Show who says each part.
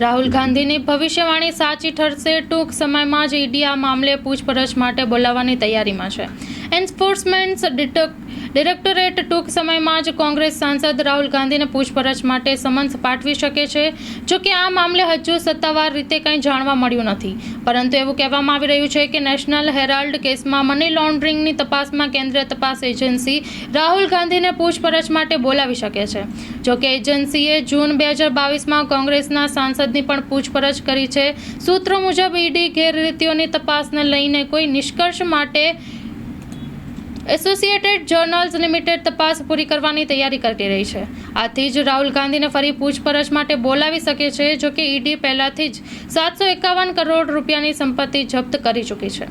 Speaker 1: રાહુલ ગાંધીની ભવિષ્યવાણી સાચી ઠરશે. ટૂંક સમયમાં જ ઈડી આ મામલે પૂછપરછ માટે બોલાવવાની તૈયારીમાં છે. એન્ફોર્સમેન્ટ ડિરેક્ટોરેટ ટૂંક સમયમાં જ કોંગ્રેસ સાંસદ રાહુલ ગાંધીને પૂછપરછ માટે સમન્સ પાઠવી શકે છે. જો કે આ મામલે હજુ સત્તાવાર રીતે કંઈ જાણવા મળ્યું નથી. પરંતુ એવું કહેવામાં આવી રહ્યું છે કે નેશનલ હેરાલ્ડ કેસમાં મની લોન્ડરિંગની તપાસમાં કેન્દ્રીય તપાસ એજન્સી રાહુલ ગાંધીને પૂછપરછ માટે બોલાવી શકે છે. જો કે એજન્સીએ જૂન બે હજાર બાવીસમાં કોંગ્રેસના સાંસદની પણ પૂછપરછ કરી છે. સૂત્રો મુજબ ઈડી ગેરરીતિઓની તપાસને લઈને કોઈ નિષ્કર્ષ માટે એસોસિએટેડ જર્નલ્સ લિમિટેડ તપાસ પૂરી કરવાની તૈયારી કરી રહી છે. આથી જ રાહુલ ગાંધીને ફરી પૂછપરછ માટે બોલાવી શકે છે જો કે ઈડી પહેલાથી જ સાતસો એકાવન કરોડ રૂપિયાની સંપત્તિ જપ્ત કરી ચૂકી છે.